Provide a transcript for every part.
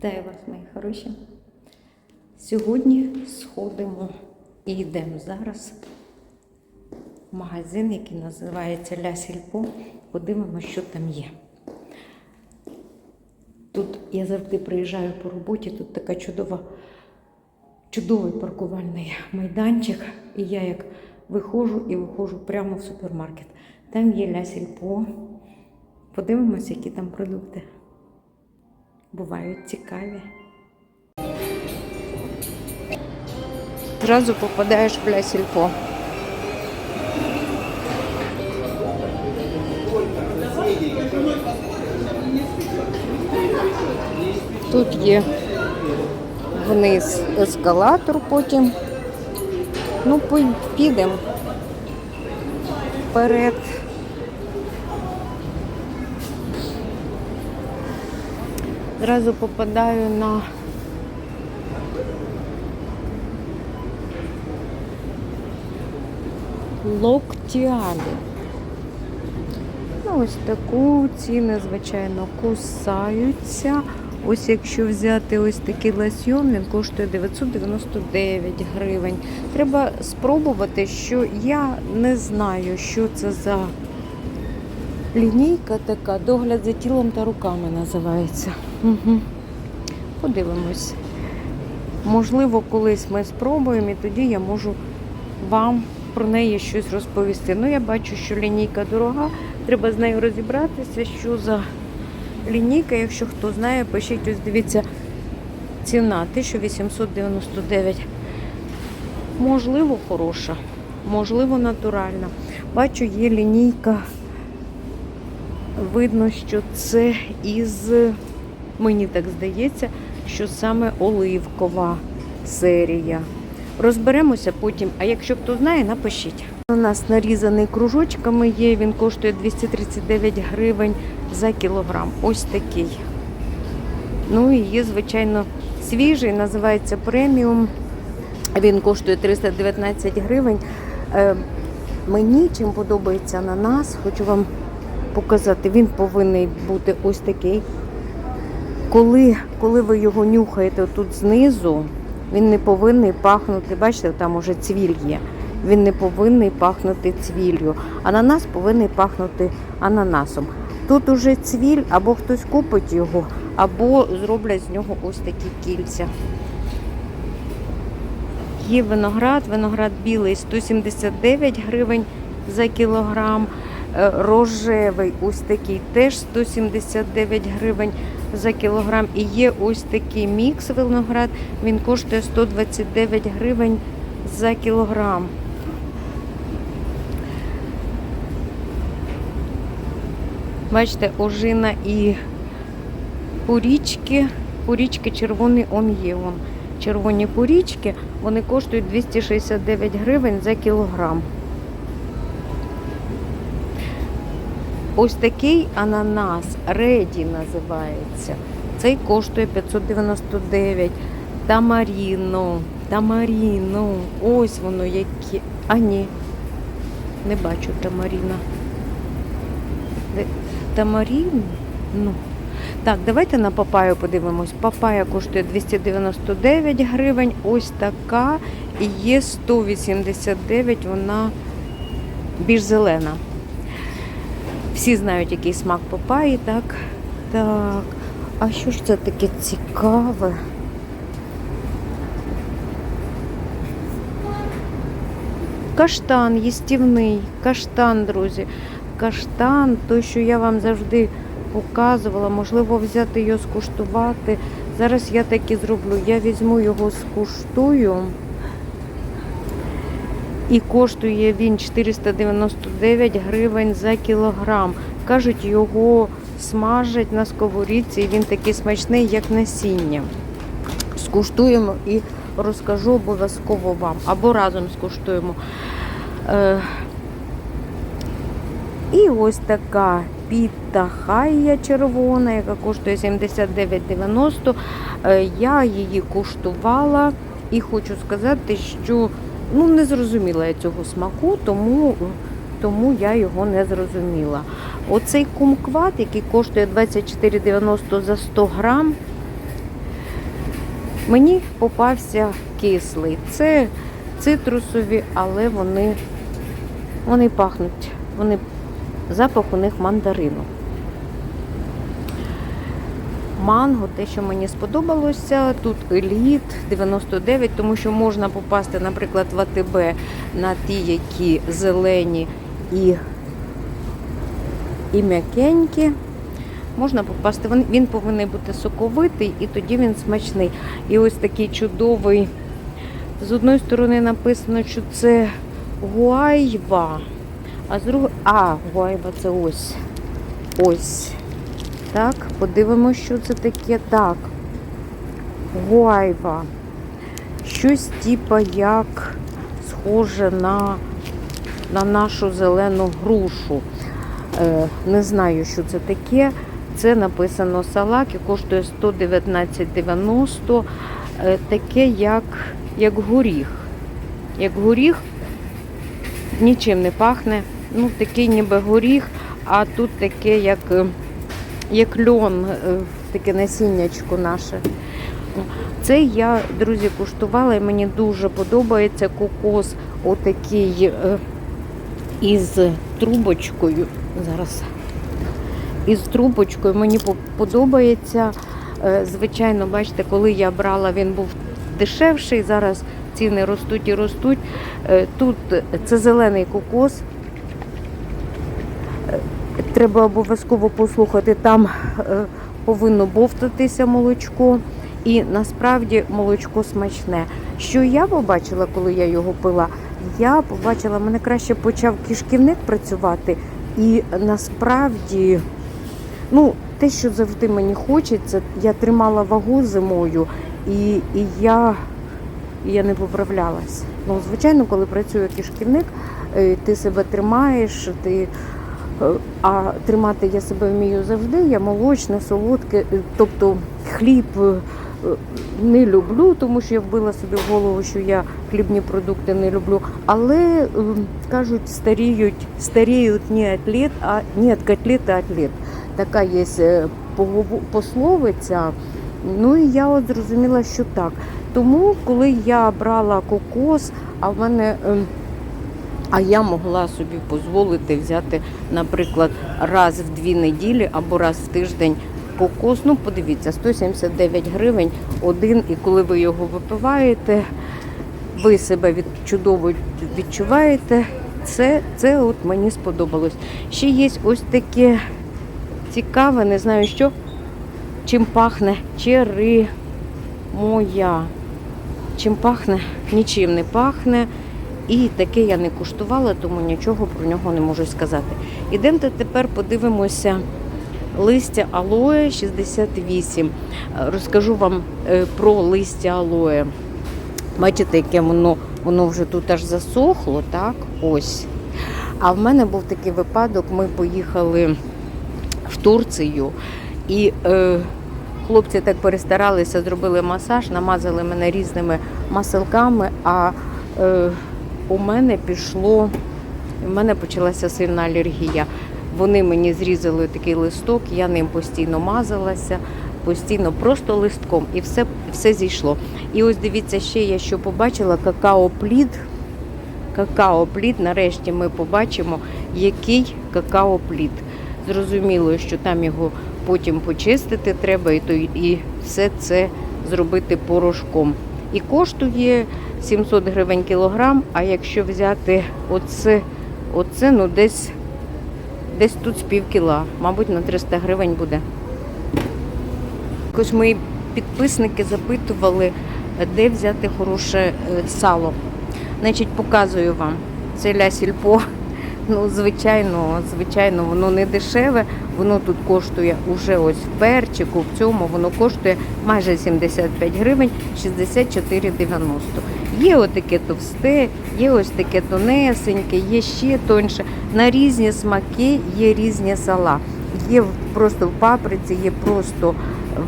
Вітаю вас, мої хороші. Сьогодні сходимо і йдемо зараз в магазин, який називається Ля Сільпо. Подивимося, що там є. Тут я завжди приїжджаю по роботі, тут така чудова, чудовий паркувальний майданчик. І я як виходжу і виходжу прямо в супермаркет. Там є Ля Сільпо. Подивимося, які там продукти. Бувають цікаві. Зразу попадаєш в Ля Сільпо. Тут є вниз ескалатор потім. Ну, підемо вперед. Зразу попадаю на локтіалі. Ну, ось таку ціни, звичайно, кусаються. Ось якщо взяти ось такий лосьйон, він коштує 999 гривень. Треба спробувати, що я не знаю, що це за лінійка така, догляд за тілом та руками називається. Угу. Подивимось. Можливо, колись ми спробуємо і тоді я можу вам про неї щось розповісти. Ну, я бачу, що лінійка дорога, треба з нею розібратися, що за лінійка, якщо хто знає, пишіть, ось дивіться, ціна 1899. Можливо, хороша, можливо, натуральна. Бачу, є лінійка. Видно, що це із, мені так здається, що саме оливкова серія. Розберемося потім, а якщо хто знає, напишіть. У нас нарізаний кружочками є, він коштує 239 гривень за кілограм. Ось такий. Ну і є, звичайно, свіжий, називається преміум. Він коштує 319 гривень. Е, Мені чим подобається ананас, хочу вам показати, він повинен бути ось такий. Коли, коли ви його нюхаєте тут знизу, він не повинен пахнути, бачите, там уже цвіль є. Він не повинен пахнути цвіллю. Ананас повинен пахнути ананасом. Тут уже цвіль, або хтось купить його, або зроблять з нього ось такі кільця. Є виноград, виноград білий 179 гривень за кілограм. Е, Рожевий ось такий теж 179 гривень за кілограм. І є ось такий мікс виноград, він коштує 129 гривень за кілограм. Бачите, ожина і порічки. Порічки червоний он є. Вон. Червоні порічки, вони коштують 269 гривень за кілограм. Ось такий ананас Реді називається. Цей коштує 599. Тамаріно, тамаріно. Ось воно яке. А ні, не бачу тамаріна. Де- Тамарін? Ну. Так, давайте на папаю подивимось. Папая коштує 299 гривень. Ось така. І є 189, вона більш зелена. Всі знають, який смак папаї, так? Так. А що ж це таке цікаве? Каштан їстівний, каштан, друзі. Каштан, той, що я вам завжди показувала, можливо, взяти його скуштувати. Зараз я так і зроблю. Я візьму його скуштую. І коштує він 499 гривень за кілограм. Кажуть, його смажать на сковорідці, і він такий смачний, як насіння. Скуштуємо і розкажу обов'язково вам. Або разом скуштуємо. Е, і ось така піта хайя червона, яка коштує 79,90. Е, Я її куштувала і хочу сказати, що ну, не зрозуміла я цього смаку, тому, тому я його не зрозуміла. Оцей кумкват, який коштує 24,90 за 100 грам, Мені попався кислий. Це цитрусові, але вони, вони пахнуть. Вони, запах у них мандарину. Манго, те, що мені сподобалося, тут еліт 99, тому що можна попасти, наприклад, в АТБ на ті, які зелені і, і м'якенькі. Можна попасти, він, він повинен бути соковитий і тоді він смачний. І ось такий чудовий. З одної сторони написано, що це гуайва, а з другої. А, гуайва це ось. Ось. Так, подивимося, що це таке. Так. Гуайва. Щось типа як схоже на, на нашу зелену грушу. Е, не знаю, що це таке. Це написано салак і коштує 119,90. Е, таке як, як горіх. Як горіх нічим не пахне. Ну, такий ніби горіх, а тут таке, як, е, як льон, е, таке насіннячко наше. Це я, друзі, куштувала і мені дуже подобається кокос отакий е, із трубочкою. Зараз із трубочкою мені подобається. Е, Звичайно, бачите, коли я брала, він був дешевший. Зараз ціни ростуть і ростуть. Тут це зелений кокос. Треба обов'язково послухати, там е, повинно бовтатися молочко. І насправді молочко смачне. Що я побачила, коли я його пила? Я побачила, мене краще почав кишківник працювати, і насправді, ну, те, що завжди мені хочеться, я тримала вагу зимою, і, і я, я не поправлялась. Ну, звичайно, коли працює кишківник, е, ти себе тримаєш, ти. Е, А тримати я себе вмію завжди. Я молочне, солодке, е, тобто хліб е, не люблю, тому що я вбила собі в голову, що я хлібні продукти не люблю. Але кажуть, старіють, старіють не атлет, а не котлет, а атлет. Така є пословиця. Ну і я от зрозуміла, що так. Тому, коли я брала кокос, а в мене. А я могла собі дозволити взяти, наприклад, раз в дві неділі або раз в тиждень кокос. Ну, подивіться, 179 гривень один, і коли ви його випиваєте, ви себе від, чудово відчуваєте. Це, це от мені сподобалось. Ще є ось таке цікаве, не знаю що, чим пахне чери моя. Чим пахне? Нічим не пахне. І таке я не куштувала, тому нічого про нього не можу сказати. Ідемте тепер подивимося листя алоє 68. Е, Розкажу вам е, про листя алоє. Бачите, яке воно, воно вже тут аж засохло, так? Ось. А в мене був такий випадок, ми поїхали в Турцію і е, хлопці так перестаралися, зробили масаж, намазали мене різними маселками, а е, у мене пішло, у мене почалася сильна алергія. Вони мені зрізали такий листок, я ним постійно мазалася, постійно просто листком, і все, все зійшло. І ось дивіться, ще я що побачила какао-плід. Какао-плід, нарешті ми побачимо, який какао-плід. Зрозуміло, що там його потім почистити треба, і, то, і все це зробити порошком. І коштує 700 гривень кілограм, а якщо взяти оце, оце ну десь, десь тут з пів мабуть, на 300 гривень буде. Якось мої підписники запитували, де взяти хороше е, сало. Значить, показую вам. Це ля сільпо. Ну, звичайно, звичайно, воно не дешеве. Воно тут коштує уже ось в перчику, в цьому воно коштує майже 75 гривень 64,90. Є отаке товсте, є ось таке тонесеньке, є ще тоньше. На різні смаки є різні сала. Є просто в паприці, є просто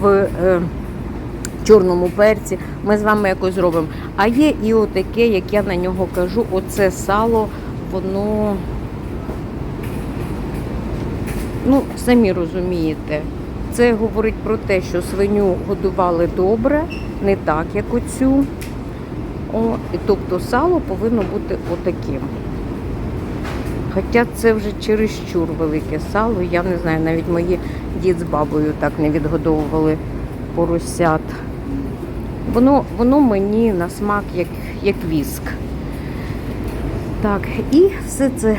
в. Е, чорному перці. Ми з вами якось зробимо. А є і отаке, як я на нього кажу, оце сало, воно, ну, самі розумієте, Це говорить про те, що свиню годували добре, не так, як оцю. О, і тобто сало повинно бути отаким. Хоча це вже чересчур велике сало. Я не знаю, навіть мої дід з бабою так не відгодовували поросят. Воно, воно мені на смак як, як віск. Так, і все це,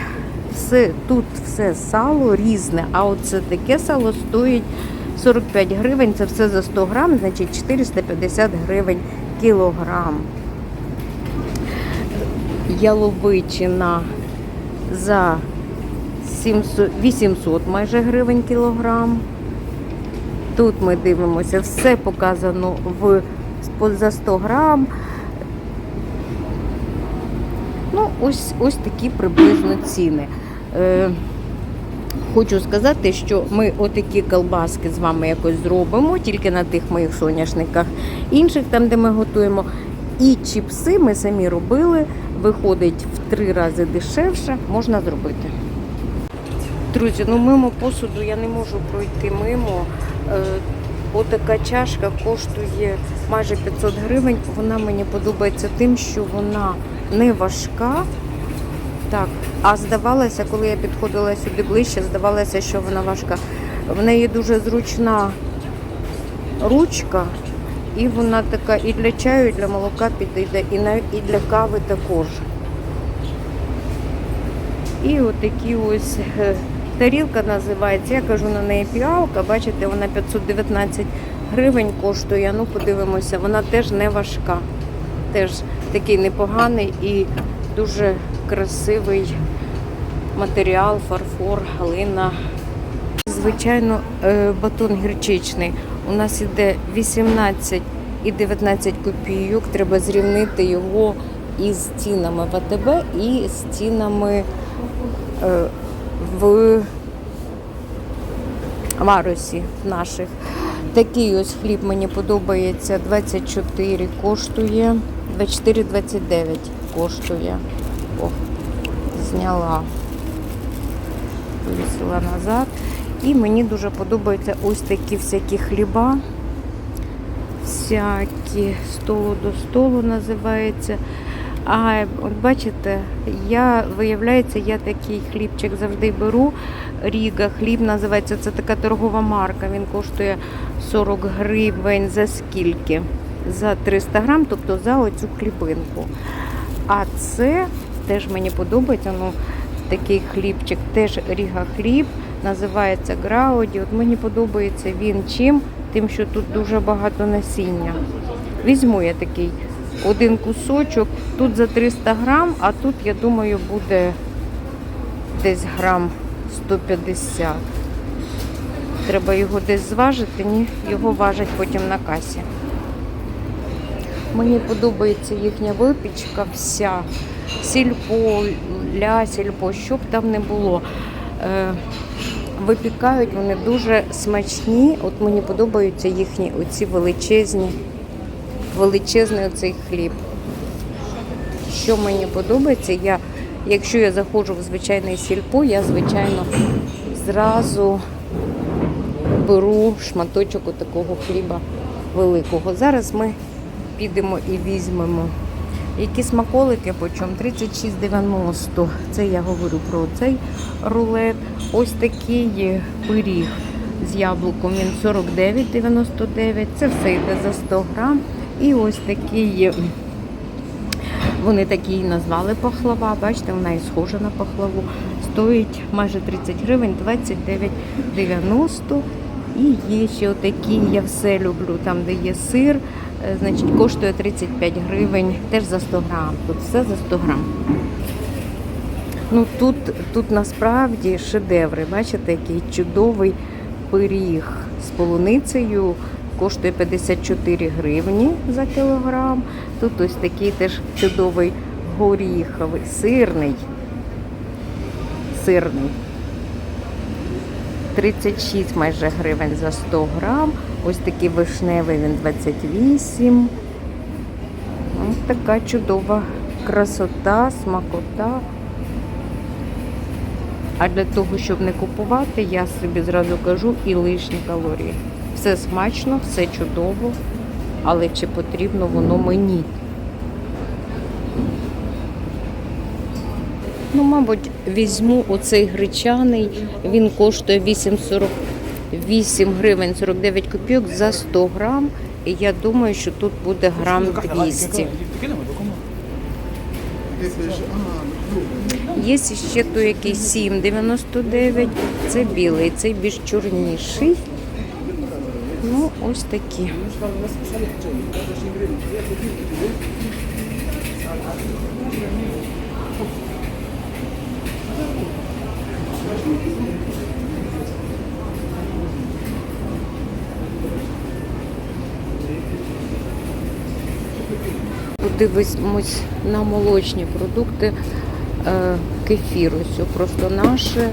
все, тут все сало різне, а оце таке сало стоїть 45 гривень, це все за 100 грам, значить 450 гривень кілограм. Яловичина за 700, 800 майже гривень кілограм. Тут ми дивимося, все показано в, за 100 грам. Ну, ось, ось такі приблизно ціни. Е, хочу сказати, що ми отакі колбаски з вами якось зробимо, тільки на тих моїх соняшниках, інших там, де ми готуємо. І чіпси ми самі робили, виходить в три рази дешевше, можна зробити. Друзі, ну мимо посуду я не можу пройти мимо. Е, Отака чашка коштує майже 500 гривень. Вона мені подобається тим, що вона не важка. Так, а здавалося, коли я підходила сюди ближче, здавалося, що вона важка. В неї дуже зручна ручка, і вона така і для чаю, і для молока підійде, і навіть і для кави також. І отакі ось е, тарілка називається. Я кажу на неї піалка. Бачите, вона 519 гривень коштує. Ну, подивимося, вона теж не важка. Теж такий непоганий і дуже красивий матеріал, фарфор, глина. Звичайно, е, батон гірчичний. У нас іде 18 і 19 копійок. Треба зрівнити його із цінами в АТБ і з цінами е, в Варусі наших. Такий ось хліб мені подобається. 24 коштує. 24,29 коштує. Зняла. Повісила назад. І мені дуже подобаються ось такі всякі хліба. Всякі столу до столу називається. А от бачите, я виявляється, я такий хлібчик завжди беру. Ріга хліб називається, це така торгова марка. Він коштує 40 гривень за скільки? За 300 грам, тобто за оцю хлібинку. А це теж мені подобається. Ну, такий хлібчик, теж Ріга хліб, називається Грауді. От мені подобається він чим, тим, що тут дуже багато насіння. Візьму я такий один кусочок. Тут за 300 грам, а тут, я думаю, буде десь грам 150. Треба його десь зважити, ні, його важать потім на касі. Мені подобається їхня випічка вся. Сільпо, ля, сільпо, що б там не було. Е, випікають вони дуже смачні. От мені подобаються їхні оці величезні, величезний оцей хліб. Що мені подобається, я, якщо я заходжу в звичайний сільпо, я, звичайно, зразу беру шматочок такого хліба великого. Зараз ми підемо і візьмемо. Які смаколики по чому? 36,90. Це я говорю про цей рулет. Ось такий пиріг з яблуком. Він 49,99. Це все йде за 100 грам. І ось такий, вони такі і назвали пахлава. Бачите, вона і схожа на пахлаву. Стоїть майже 30 гривень, 29,90. І є ще отакі, я все люблю, там, де є сир. Е, Значить, коштує 35 гривень, теж за 100 грам. Тут все за 100 грам. Ну тут, тут насправді шедеври. Бачите, який чудовий пиріг з полуницею. Коштує 54 гривні за кілограм. Тут ось такий теж чудовий горіховий, сирний. Сирний. 36 майже гривень за 100 грам. Ось такий вишневий він 28. Ось така чудова красота, смакота. А для того, щоб не купувати, я собі зразу кажу і лишні калорії. Все смачно, все чудово, але чи потрібно воно мені? Ну, мабуть, візьму оцей гречаний, він коштує 8,48 гривень 49 копійок за 100 грам. І я думаю, що тут буде грам 200. Є ще той якийсь 7,99. Це білий, цей більш чорніший. Ну, ось такі. Подивимось на молочні продукти е, кефір. Ось просто наше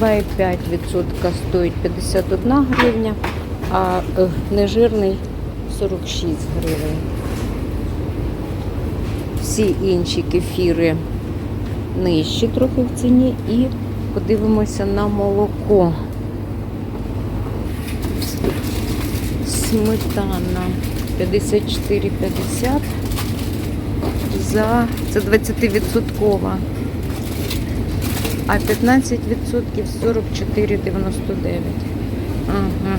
2,5% стоїть 51 гривня, а е, нежирний 46 гривень. Всі інші кефіри нижчі трохи в ціні і подивимося на молоко. Сметана 54,50 за це 20-відсоткова. А 15% 44,99. Ага.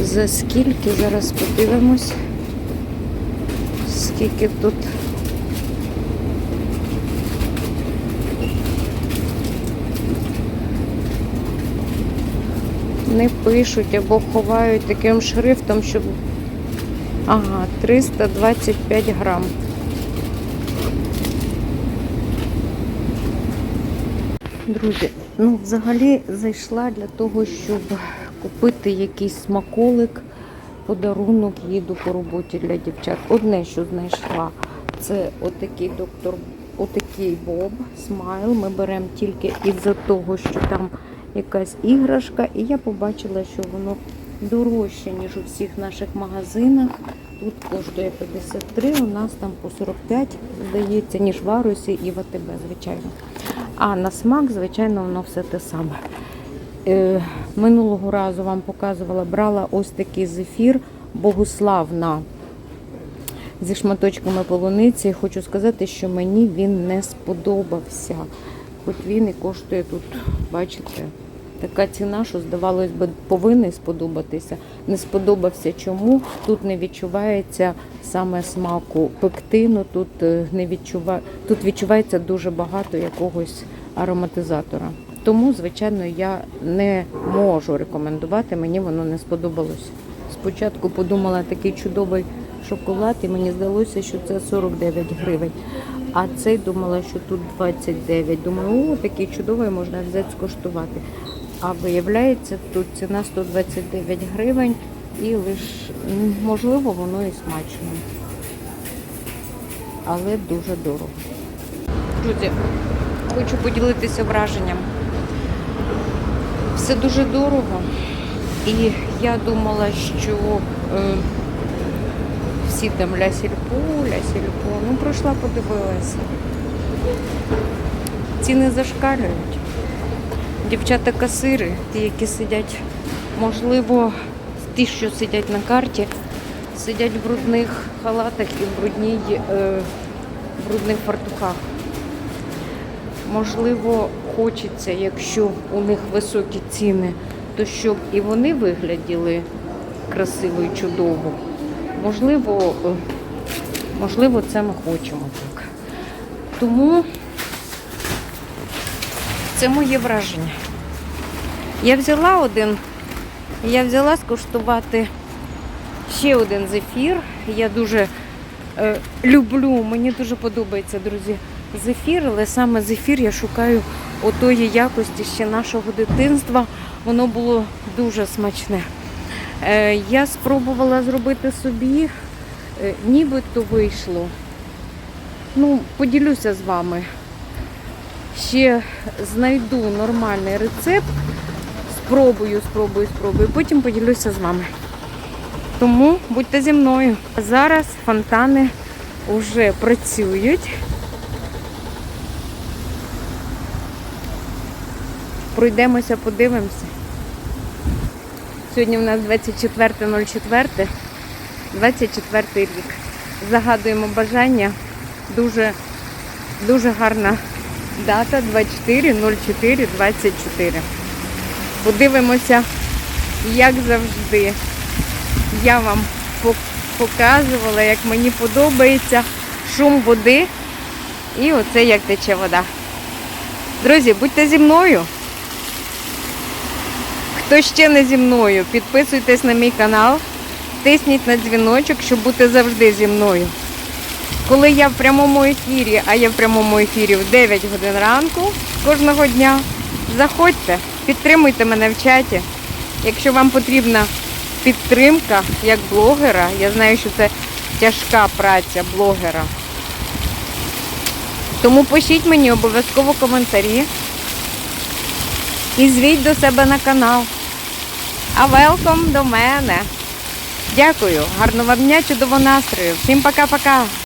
За скільки зараз подивимось? Скільки тут? Не пишуть або ховають таким шрифтом, щоб. Ага, 325 грам. Друзі, ну взагалі зайшла для того, щоб купити якийсь смаколик, подарунок їду по роботі для дівчат. Одне, що знайшла, це отакий доктор, отакий Боб Смайл. Ми беремо тільки із-за того, що там якась іграшка, і я побачила, що воно дорожче, ніж у всіх наших магазинах. Тут коштує 53, у нас там по 45, здається, ніж в Арусі і в АТБ, звичайно. А на смак, звичайно, воно все те саме. Е, минулого разу вам показувала, брала ось такий зефір Богуславна зі шматочками полуниці. Хочу сказати, що мені він не сподобався. Хоч він і коштує тут, бачите, така ціна, що здавалось би, повинен сподобатися. Не сподобався чому. Тут не відчувається саме смаку пектину, тут е, не відчува... тут відчувається дуже багато якогось ароматизатора. Тому, звичайно, я не можу рекомендувати, мені воно не сподобалось. Спочатку подумала такий чудовий шоколад, і мені здалося, що це 49 гривень. А цей думала, що тут 29. Думаю, о, такий чудовий можна взяти скуштувати. А виявляється, тут ціна 129 гривень і лиш, м, можливо, воно і смачно. Але дуже дорого. Друзі, хочу поділитися враженням. Все дуже дорого. І я думала, що е, всі там ля сільпо, ля сільпо. Ну, пройшла, подивилася. Ціни зашкалюють. Дівчата-касири, ті, які сидять, можливо, ті, що сидять на карті, сидять в брудних халатах і в брудній, е, брудних фартухах. Можливо, хочеться, якщо у них високі ціни, то щоб і вони вигляділи красиво і чудово. Можливо, е, можливо, це ми хочемо так. Тому це моє враження. Я взяла один, я взяла скуштувати ще один зефір. Я дуже е, люблю, мені дуже подобається, друзі, зефір, але саме зефір я шукаю отої якості ще нашого дитинства. Воно було дуже смачне. Е, я спробувала зробити собі, е, нібито вийшло. Ну, поділюся з вами. Ще знайду нормальний рецепт. Спробую, спробую, спробую. Потім поділюся з вами. Тому будьте зі мною. Зараз фонтани вже працюють. Пройдемося, подивимося. Сьогодні в нас 24.04, 24 рік. Загадуємо бажання. Дуже, дуже гарна дата 24.04.24. Подивимося, як завжди. Я вам показувала, як мені подобається шум води і оце як тече вода. Друзі, будьте зі мною. Хто ще не зі мною, підписуйтесь на мій канал, тисніть на дзвіночок, щоб бути завжди зі мною. Коли я в прямому ефірі, а я в прямому ефірі в 9 годин ранку кожного дня, заходьте, підтримуйте мене в чаті. Якщо вам потрібна підтримка як блогера, я знаю, що це тяжка праця блогера. Тому пишіть мені обов'язково коментарі і звіть до себе на канал. А велком до мене. Дякую, гарного вам дня, чудового настрою. Всім пока-пока.